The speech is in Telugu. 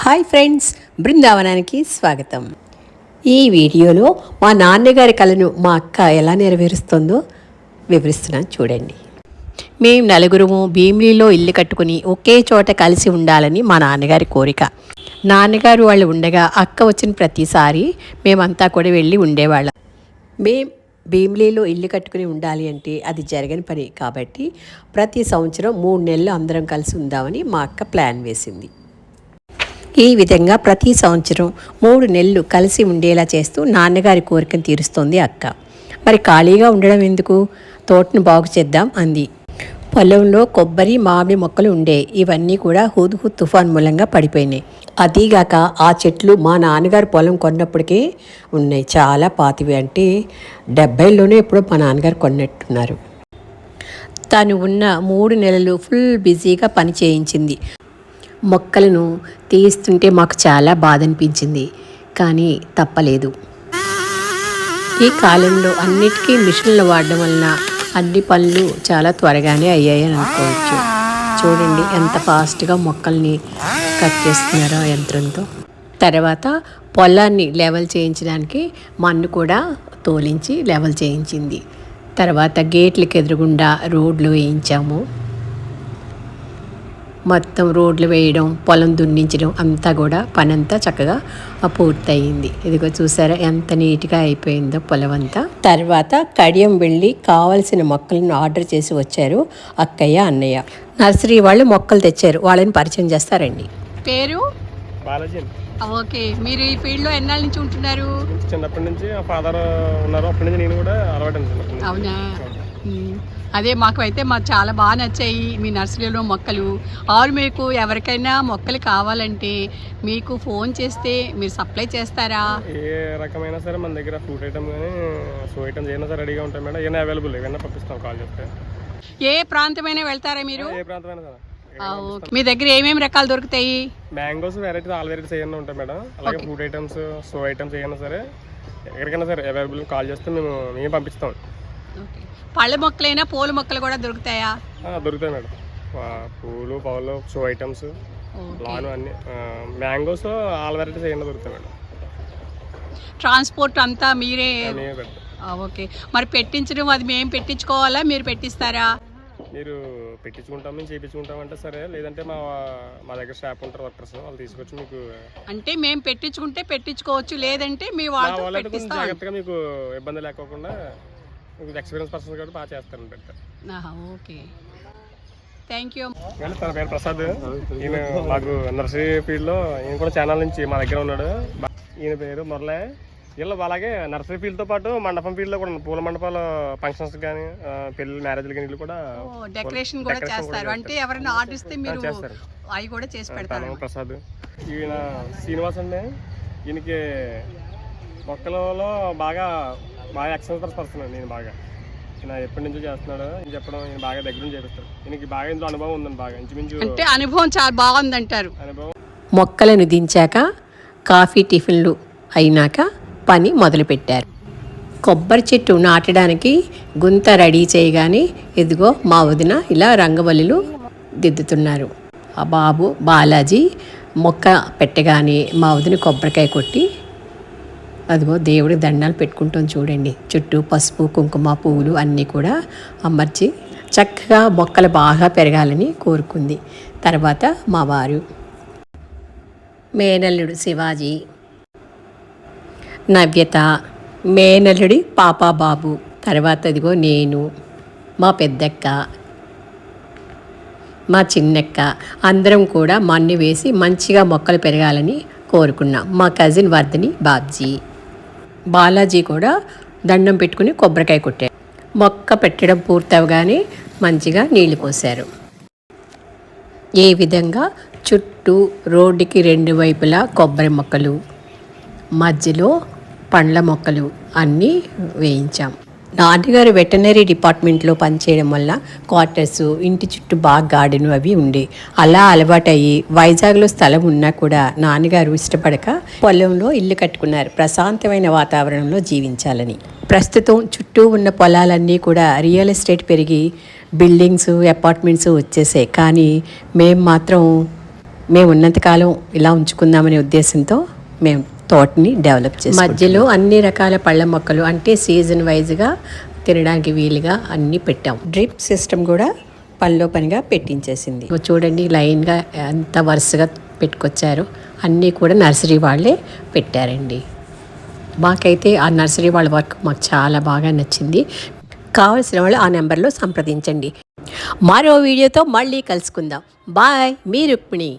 హాయ్ ఫ్రెండ్స్ బృందావనానికి స్వాగతం. ఈ వీడియోలో మా నాన్నగారి కళను మా అక్క ఎలా నెరవేరుస్తుందో వివరిస్తున్నాను చూడండి. మేము నలుగురము భీమిలిలో ఇల్లు కట్టుకుని ఒకే చోట కలిసి ఉండాలని మా నాన్నగారి కోరిక. నాన్నగారు వాళ్ళు ఉండగా అక్క వచ్చిన ప్రతిసారి మేమంతా కూడా వెళ్ళి ఉండేవాళ్ళం. మేం భీమిలీలో ఇల్లు కట్టుకుని ఉండాలి అంటే అది జరగని పని కాబట్టి ప్రతి సంవత్సరం మూడు నెలలు అందరం కలిసి ఉందామని మా అక్క ప్లాన్ వేసింది. ఈ విధంగా ప్రతి సంవత్సరం మూడు నెలలు కలిసి ఉండేలా చేస్తూ నాన్నగారి కోరికను తీరుస్తోంది అక్క. మరి ఖాళీగా ఉండడం ఎందుకు? తోటను బాగు చేద్దాం అంది. పొలంలో కొబ్బరి మామిడి మొక్కలు ఉండే ఇవన్నీ కూడా హుద్హు తుఫాన్ మూలంగా పడిపోయినాయి. అదీగాక ఆ చెట్లు మా నాన్నగారు పొలం కొన్నప్పటికీ ఉన్నాయి. చాలా పాతివి అంటే డెబ్బైలోనే ఎప్పుడో మా నాన్నగారు కొన్నట్టున్నారు. తను ఉన్న మూడు నెలలు ఫుల్ బిజీగా పని చేయించింది. మొక్కలను తీస్తుంటే మాకు చాలా బాధ అనిపించింది కానీ తప్పలేదు. ఈ కాలంలో అన్నిటికీ మిషన్లు వాడడం వలన అన్ని పనులు చాలా త్వరగానే అయ్యాయని అనుకోవచ్చు. చూడండి ఎంత ఫాస్ట్గా మొక్కల్ని కట్ చేస్తున్నారో యంత్రంతో. తర్వాత పొలాన్ని లెవెల్ చేయించడానికి మన్ను కూడా తోలించి లెవెల్ చేయించింది. తర్వాత గేట్లకు ఎదురుగుండా రోడ్లు వేయించాము. మొత్తం రోడ్లు వేయడం పొలం దున్నించడం అంతా కూడా పనంతా చక్కగా పూర్తయింది. ఇదిగో చూసారా ఎంత నీట్గా అయిపోయిందో పొలం అంతా తర్వాత కడియం వెళ్ళి కావలసిన మొక్కలను ఆర్డర్ చేసి వచ్చారు అక్కయ్య అన్నయ్య. నర్సరీ వాళ్ళు మొక్కలు తెచ్చారు. వాళ్ళని పరిచయం చేస్తారండి. పేరు? బాలాజీ. ఓకే. మీరు ఈ ఫీల్డ్లో ఎన్నాళ్ళ నుంచి ఉంటున్నారు? చిన్నప్పటి నుంచి ఫాదర్ ఉన్నారు. అప్పటి నుంచి నేను కూడా అలవాటు. అవునా. అదే మాకు అయితే మాకు చాలా బాగా నచ్చాయి మీ నర్సరీలో మొక్కలు. ఆరు మీకు ఎవరికైనా మొక్కలు కావాలంటే మీకు ఫోన్ చేస్తే మీరు సప్లై చేస్తారా? ఏ రకమైనా సరే మన దగ్గర ఫ్రూట్ ఐటమ్ కానీ సో ఐటమ్స్ ఏమైనా సరే రెడీగా ఉంటాయి మేడం. ఏమైనా అవైలబుల్ ఏమైనా పంపిస్తాం కాల్ చేస్తే. ఏ ప్రాంతమైనా వెళ్తారా మీరు? ఏ ప్రాంతమైనా సరే. మీ దగ్గర ఏమేమి రకాలు దొరుకుతాయి? మ్యాంగోస్ వెరైటీస్ ఆల్ వెరైటీస్ ఏమైనా ఉంటాయి మేడం. అలాగే ఫ్రూట్ ఐటమ్స్ సో ఐటమ్స్ ఏమైనా సరే ఎక్కడికైనా సరే అవైలబుల్ కాల్ చేస్తే మేము మేము పంపిస్తాం. పళ్ళ మొక్కలైనా పూల మొక్కలు కూడా దొరుకుతాయా? దొరుకుతాయి మేడం. పూలు పౌలు షో ఐటమ్స్ లాను అన్ని మ్యాంగోస్ ఆల్ వెరైటీస్ ఏమైనా దొరుకుతాయి మేడం. ట్రాన్స్పోర్ట్ అంతా మీరే ఓకే. మరి పెట్టించడం అది మేము పెట్టించుకోవాలా? మీరు పెట్టిస్తారా? మీరు పెట్టించుకుంటాం మేము చేయించుకుంటాం అంటే సరే. లేదంటే మా మా దగ్గర స్టాఫ్ ఉంటారు వర్కర్స్ వాళ్ళు తీసుకొచ్చి మీకు అంటే మేము పెట్టించుకుంటే పెట్టించుకోవచ్చు. లేదంటే మీ పెట్టిస్తాం. జాగ్రత్తగా మీకు ఇబ్బంది లేకోకుండా ఎక్స్పీరియన్స్ పర్సన్స్ కాబట్టి బాగా ఆహా, ఓకే. థ్యాంక్ యూ తన పేరు ప్రసాద్. ఈయన మాకు నర్సరీ ఫీల్డ్లో ఈయన కూడా ఛానల్ నుంచి మా దగ్గర ఉన్నాడు. ఈయన పేరు మురళే. వీళ్ళు అలాగే నర్సరీ ఫీల్డ్తో పాటు మండపం ఫీల్డ్లో కూడా. పూల మండపాల ఫంక్షన్స్ కానీ పెళ్ళి మ్యారేజ్లు కానీ కూడా డెకరేషన్ కూడా చేస్తారు. అంటే ఎవరైనా ఆర్డర్ ఇస్తే మీరు చేస్తారు. అవి కూడా చేసి పెడతారు ప్రసాద్. ఈయన శ్రీనివాస్ అండి. ఈయనకి మొక్కలలో బాగా బాగా ఎక్సలెన్స్ పర్సన్ అండి నేను బాగా. ఈయన ఎప్పటి నుంచో చేస్తున్నాడు ఈయన చెప్పడం ఈయన బాగా దగ్గర నుంచి చేపిస్తాడు. ఈయనకి బాగా ఇందులో అనుభవం ఉందండి బాగా. ఇంచుమించు అంటే అనుభవం చాలా బాగుందంటారు. అనుభవం మొక్కలను దించాక కాఫీ టిఫిన్లు అయినాక పని మొదలుపెట్టారు. కొబ్బరి చెట్టు నాటడానికి గుంత రెడీ చేయగానే ఇదిగో మా వదిన ఇలా రంగవల్లులు దిద్దుతున్నారు. ఆ బాబు బాలాజీ మొక్క పెట్టగానే మా వదిన కొబ్బరికాయ కొట్టి అదిగో దేవుడి దండాలు పెట్టుకుంటాం చూడండి. చుట్టూ పసుపు కుంకుమ పువ్వులు అన్నీ కూడా అమర్చి చక్కగా మొక్కలు బాగా పెరగాలని కోరుకుంది. తర్వాత మా వారు మేనల్లుడు శివాజీ నవ్యత మేనల్లుడి పాపాబాబు తర్వాత ఇదిగో నేను మా పెద్దక్క మా చిన్నక్క అందరం కూడా మన్ను వేసి మంచిగా మొక్కలు పెరగాలని కోరుకున్నాం. మా కజిన్ వర్ధని బాబ్జీ. బాలాజీ కూడా దండం పెట్టుకుని కొబ్బరికాయ కొట్టాడు మొక్క పెట్టడం పూర్తవగానే మంచిగా నీళ్ళు పోశారు. ఏ విధంగా చుట్టూ రోడ్డుకి రెండు వైపులా కొబ్బరి మొక్కలు మధ్యలో పండ్ల మొక్కలు అన్నీ వేయించాం. నాన్నగారు వెటనరీ డిపార్ట్మెంట్లో పనిచేయడం వల్ల క్వార్టర్స్ ఇంటి చుట్టూ బాగా గార్డెన్ అవి ఉండే. అలా అలవాటయ్యి వైజాగ్లో స్థలం ఉన్నా కూడా నాన్నగారు ఇష్టపడక పొలంలో ఇల్లు కట్టుకున్నారు. ప్రశాంతమైన వాతావరణంలో జీవించాలని. ప్రస్తుతం చుట్టూ ఉన్న పొలాలన్నీ కూడా రియల్ ఎస్టేట్ పెరిగి బిల్డింగ్స్ అపార్ట్మెంట్స్ వచ్చేసాయి. కానీ మేము మాత్రం మేము ఉన్నంతకాలం ఇలా ఉంచుకుందామనే ఉద్దేశంతో మేము తోటని డెవలప్ చేసి మధ్యలో అన్ని రకాల పళ్ళ మొక్కలు అంటే సీజన్ వైజ్గా తినడానికి వీలుగా అన్నీ పెట్టాం. డ్రిప్ సిస్టమ్ కూడా పనిలో పనిగా పెట్టించేసింది. చూడండి లైన్గా ఎంత వరుసగా పెట్టుకొచ్చారు అన్నీ కూడా నర్సరీ వాళ్ళే పెట్టారండి. మాకైతే ఆ నర్సరీ వాళ్ళ వర్క్ మాకు చాలా బాగా నచ్చింది. కావలసిన వాళ్ళు ఆ నెంబర్లో సంప్రదించండి. మరో వీడియోతో మళ్ళీ కలుసుకుందాం. బాయ్ మీ రుక్మిణి.